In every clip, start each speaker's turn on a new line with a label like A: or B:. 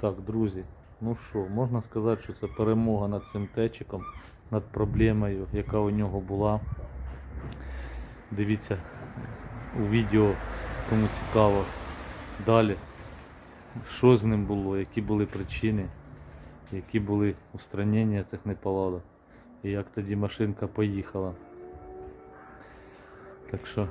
A: Так, друзі, ну що, можна сказати, що це перемога над цим течиком, над проблемою, яка у нього була. Дивіться у відео, кому цікаво. Далі, що з ним було, які були причини, які були устранення цих неполадок. І як тоді машинка поїхала. Так що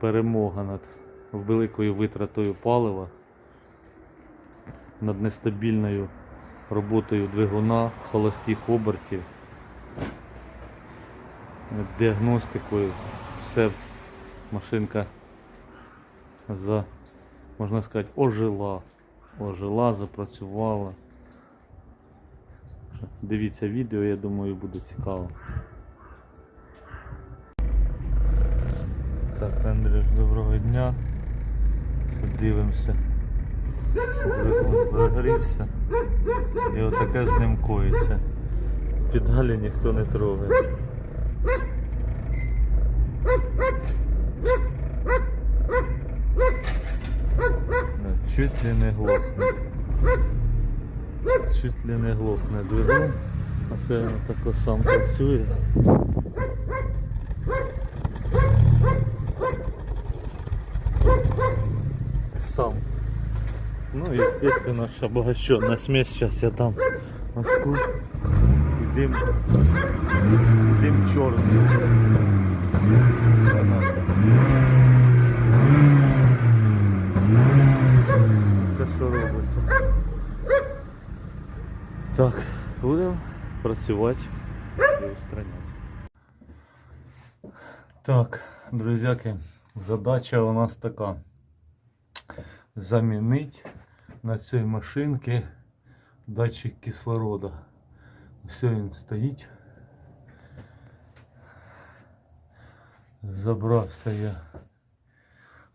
A: перемога над великою витратою палива, над нестабільною роботою двигуна, холостих обертів, діагностикою. Все машинка за, можна сказати, ожила. Ожила, запрацювала. Дивіться відео, я думаю, буде цікаво. Так, Андрюш, доброго дня. Дивимося. Прогрівся. І отаке з ним коїться. Педалі ніхто не трогає. Чуть ли не глохне. Чуть ли не глохне двигун. А це він тако сам працює. Сам. Ну, естественно, обогащенная смесь. Сейчас я дам маску. И дым. Дым черный. Це що робиться. Так, будемо працювати і устраняти. Так, друзяки, задача у нас така. Замінити на цій машинці датчик кислорода. Все він стоїть. Забрався я.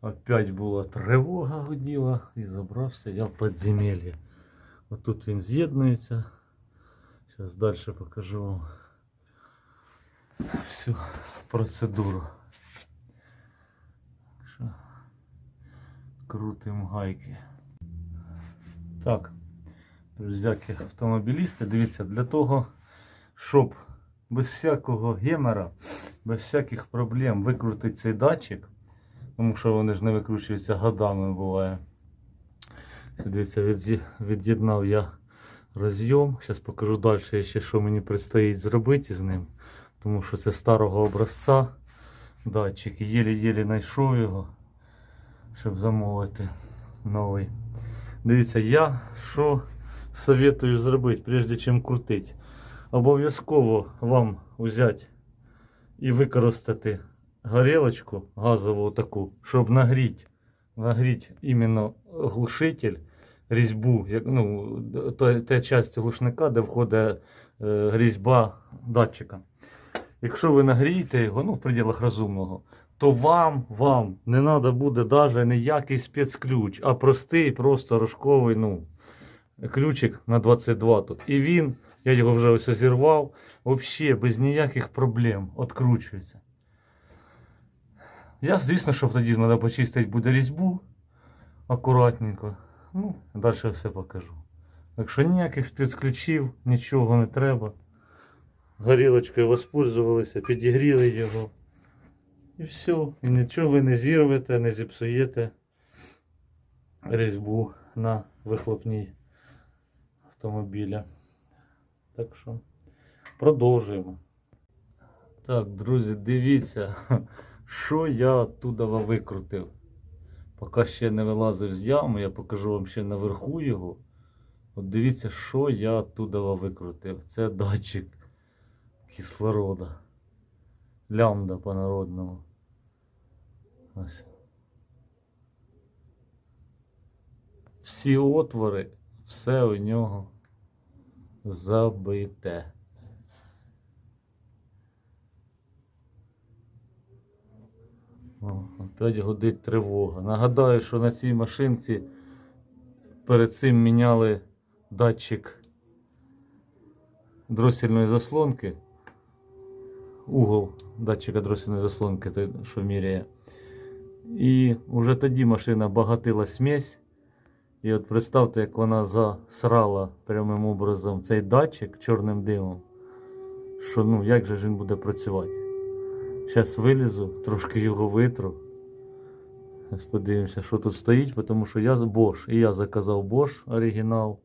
A: Опять була тривога гуділа і забрався я в підземелля. Отут він з'єднується. Зараз далі покажу вам всю процедуру. Крутим гайки. Так, друзяки, автомобілісти, дивіться, для того, щоб без всякого гемора, без всяких проблем викрутити цей датчик, тому що вони ж не викручуються годами буває. Дивіться, від'єднав я розйом. Зараз покажу далі ще, що мені предстоїть зробити з ним. Тому що це старого образця датчик. Єлі-єлі знайшов його, щоб замовити новий. Дивіться, я що советую зробити, прежде чим крутити. Обов'язково вам взяти і використати горілочку газову таку, щоб нагріти, нагріти іменно глушитель, різьбу, як, ну, та часть глушника, де входить е, різьба датчика. Якщо ви нагрієте його, ну в пределах розумного, то вам, вам не треба буде навіть ніякий спецключ, а простий, просто рожковий, ну, ключик на 22 тут. І він, я його вже ось зірвав, взагалі без ніяких проблем відкручується. Я, звісно, що тоді треба почистити буде різьбу акуратненько. Ну, далі все покажу. Так що ніяких спецключів, нічого не треба. Горілочкою воспользувалися, підігріли його. І все. І нічого ви не зірвете, не зіпсуєте різьбу на вихлопній автомобіля. Так що продовжуємо. Так, друзі, дивіться, що я оттуда викрутив. Поки ще не вилазив з ями, я покажу вам ще наверху його. От дивіться, що я оттуда викрутив. Це датчик кислорода. Лямбда по-народному. Ось. Всі отвори, все у нього забите. Опять гудить тривога. Нагадаю, що на цій машинці перед цим міняли датчик дросільної заслонки. Угол датчика дросільної заслонки, той, що міряє. І вже тоді машина багатила смесь. І от представте, як вона засрала прямим образом цей датчик чорним димом. Що ну як же він буде працювати? Зараз вилізу, трошки його витру. Зараз подивимося, що тут стоїть, тому що я Bosch. І я заказав Bosch оригінал.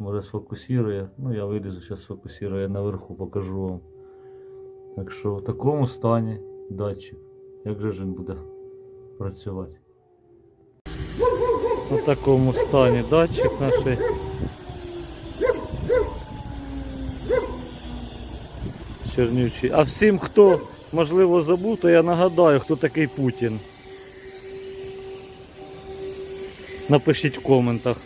A: Може сфокусує. Ну я вилізу, зараз сфокусує наверху, покажу вам. Так що в такому стані датчик. Як же він буде працювати? В такому стані датчик наш. Чернючий. А всім, хто можливо забув, то я нагадаю, хто такий Путін. Напишіть в коментах.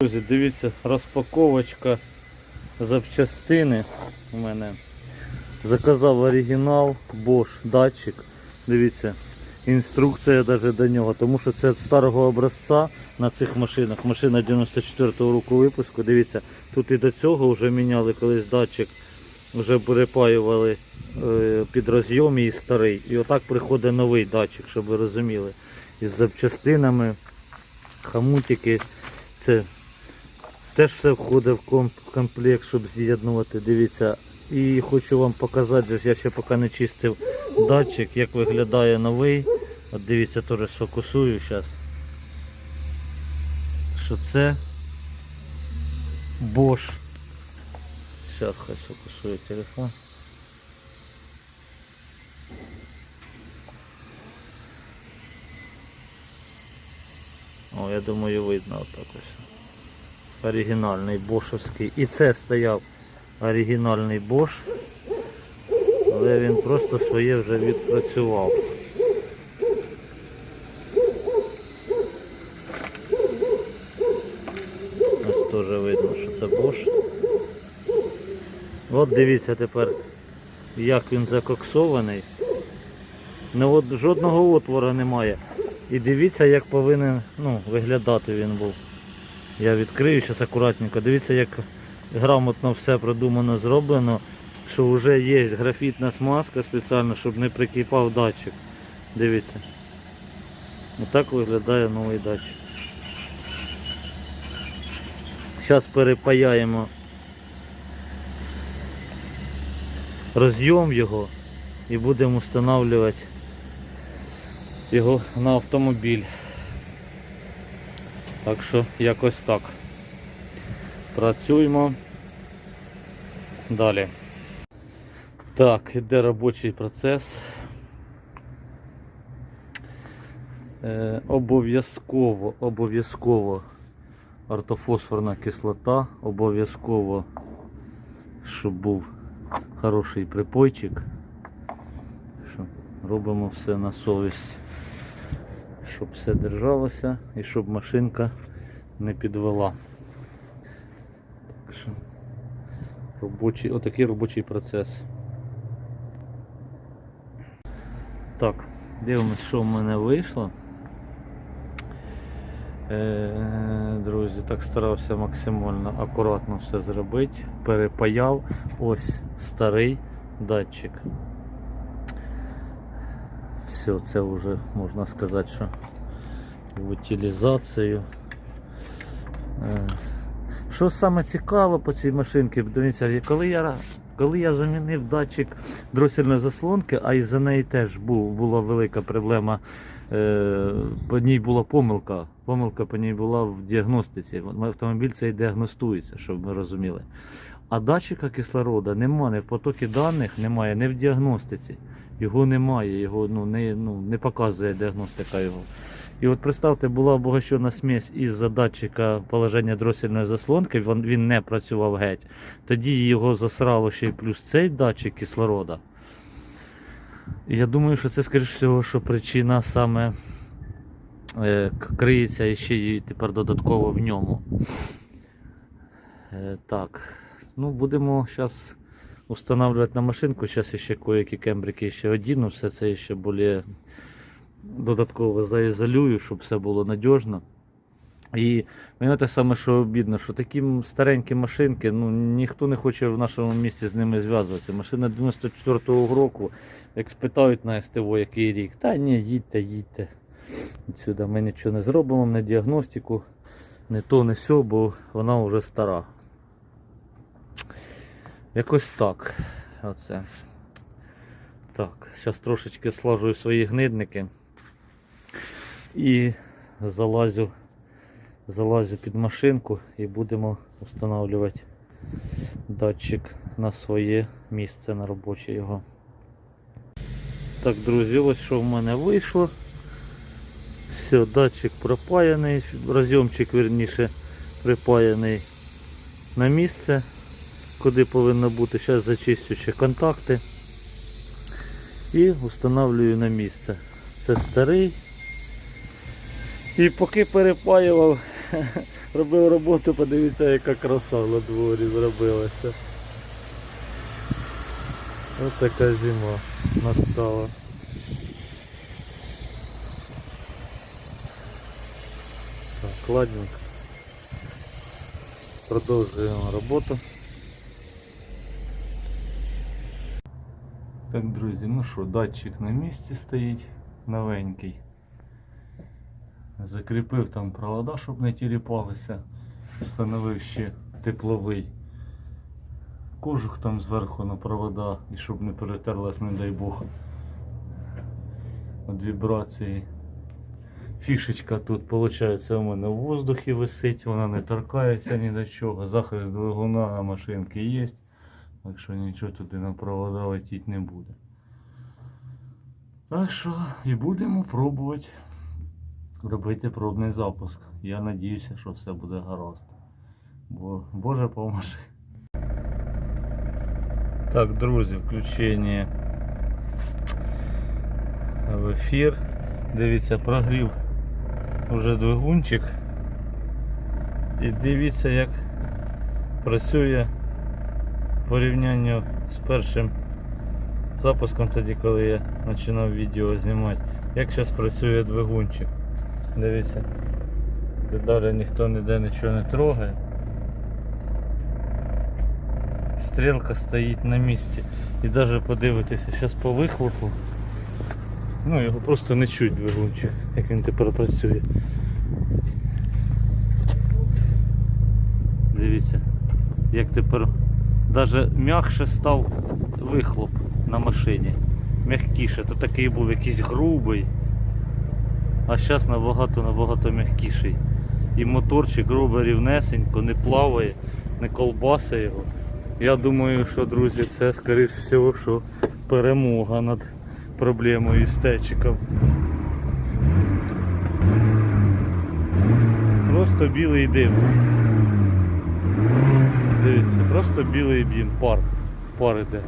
A: Друзі, дивіться, розпаковочка запчастини у мене. Заказав оригінал Bosch датчик. Дивіться, інструкція навіть до нього, тому що це старого образця на цих машинах. Машина 94-го року випуску. Дивіться, тут і до цього вже міняли колись датчик, вже перепаювали е, під розйом і старий. І отак приходить новий датчик, щоб ви розуміли. Із запчастинами, хамутики. Це теж все входить в комплект, щоб з'єднувати. Дивіться. І хочу вам показати, я ще поки не чистив датчик, як виглядає новий. От дивіться, теж сфокусую зараз. Що це Bosch. Зараз хай сфокусує телефон. О, я думаю, видно отак ось. Оригінальний бошовський. І це стояв оригінальний Bosch. Але він просто своє вже відпрацював. Ось теж видно, що це Bosch. От дивіться тепер, як він закоксований. Ну от жодного отвора немає. І дивіться, як повинен ну, виглядати він був. Я відкрию зараз акуратненько. Дивіться, як грамотно все продумано зроблено, що вже є графітна смазка спеціально, щоб не прикипав датчик. Дивіться. Отак виглядає новий датчик. Зараз перепаяємо розйом його і будемо встановлювати його на автомобіль. Так що якось так. Працюємо далі. Так, іде робочий процес. Е, обов'язково, обов'язково ортофосфорна кислота, обов'язково, щоб був хороший припойчик. Що робимо все на совість, щоб все держалося і щоб машинка не підвела. Так що робочий, отакий робочий процес. Так, дивимось, що в мене вийшло. Е, Друзі, так старався максимально акуратно все зробити. Перепаяв ось старий датчик. Все, це вже можна сказати, що в утилізацію. Що саме цікаво по цій машинці, дивіться, коли я, коли я замінив датчик дросельної заслонки, а із-за неї теж був, була велика проблема. е, По ній була помилка. Помилка по ній була в діагностиці. Автомобіль цей діагностується, щоб ми розуміли. А датчика кислорода немає, в потокі даних немає, не в діагностиці. Його немає, його ну, не, ну, не показує діагностика його. І от представте, була обогащена смесь із-за датчика положення дросельної заслонки, він, не працював геть. Тоді його засрало ще й плюс цей датчик кислорода. І я думаю, що це, скоріш всього, що причина саме е, криється і ще й додатково в ньому. Е, так, ну будемо зараз встановлювати на машинку. Зараз ще кое-які кембрики ще одіну, все це ще більш додатково заізолюю, щоб все було надіжно. І мені те саме, що обідно, що такі старенькі машинки, ну ніхто не хоче в нашому місті з ними зв'язуватися. Машина 94-го року, як спитають на СТО, який рік, та ні, їдьте, їдьте. Відсюди ми нічого не зробимо, не діагностику, не то, не сьо, бо вона вже стара. Якось так. Оце. Так, зараз трошечки слажую свої гнидники і залазю, залазю під машинку і будемо встановлювати датчик на своє місце на робоче його. Так, друзі, ось що в мене вийшло. Все, датчик пропаяний, розйомчик верніше припаяний на місце, куди повинно бути. Зараз зачистю ще контакти і встановлюю на місце. Це старий. І поки перепаював, робив роботу, подивіться, яка краса на дворі зробилася. Ось така зима настала. Так, ладненько. Продовжуємо роботу. Так, друзі, ну що, датчик на місці стоїть новенький. Закріпив там провода, щоб не тіліпалися. Встановив ще тепловий кожух там зверху на провода і щоб не перетерлась, не дай Бог, від вібрації. Фішечка тут, виходить, у мене в воздухі висить, вона не торкається ні до чого. Захист двигуна на машинці є, так що нічого туди на провода летіти не буде. Так що і будемо пробувати робити пробний запуск. Я надіюся, що все буде гаразд. Бо Боже поможи. Так, друзі, включення в ефір. Дивіться, прогрів уже двигунчик. І дивіться, як працює в порівнянні з першим запуском тоді, коли я починав відео знімати. Як зараз працює двигунчик. Дивіться. Далі ніхто ніде нічого не трогає. Стрілка стоїть на місці. І навіть подивитися, зараз по вихлопу. Ну його просто не чуть двигунчик, як він тепер працює. Дивіться, як тепер навіть м'якше став вихлоп на машині. М'якіше, то такий був якийсь грубий. А зараз набагато набагато м'якіший. І моторчик робить рівнесенько, не плаває, не колбасить його. Я думаю, що друзі, це скоріш всього, що перемога над проблемою з течиком. Просто білий дим. Дивіться, просто білий дим, пар. Пар іде.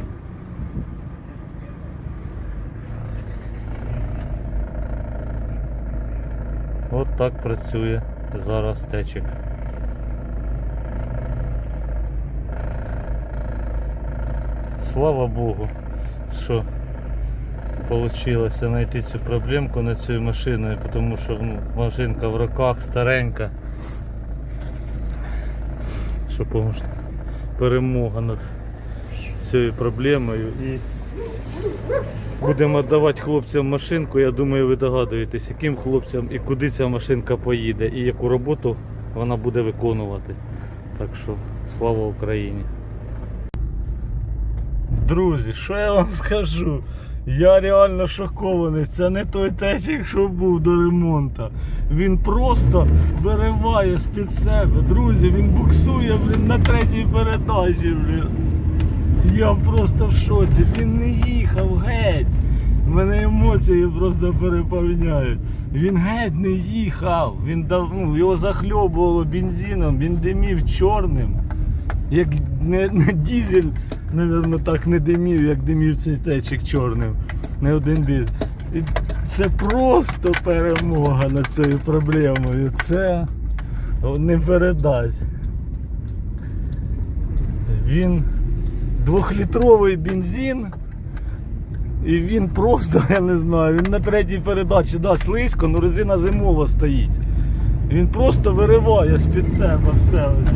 A: От так працює зараз течик. Слава Богу, що вийшло знайти цю проблемку на цю машину, тому що машинка в руках старенька. Що поможе перемога над цією проблемою і будемо віддавати хлопцям машинку. Я думаю, ви догадуєтесь, яким хлопцям і куди ця машинка поїде і яку роботу вона буде виконувати. Так що слава Україні! Друзі, що я вам скажу? Я реально шокований. Це не той течик, що був до ремонту. Він просто вириває з-під себе. Друзі, він буксує блін, на третій передачі. Блін. Я просто в шоці. Він не їхав геть. Мене емоції просто переповняють. Він геть не їхав. Він дав, ну, його захльобувало бензином, він димів чорним. Як не, не дізель, напевно, так не димів, як димів цей течик чорним. Не один дизель. І це просто перемога над цією проблемою. Це не передать. Він двохлітровий бензин. І він просто, я не знаю, він на третій передачі да, слизько, але резина зимова стоїть. Він просто вириває з-під себе все зараз.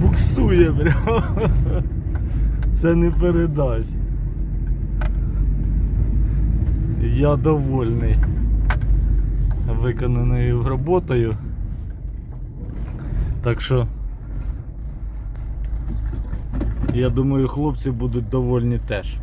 A: Буксує прямо. Це не передасть. Я довольний виконаною роботою. Так що я думаю, хлопці будуть довольні теж.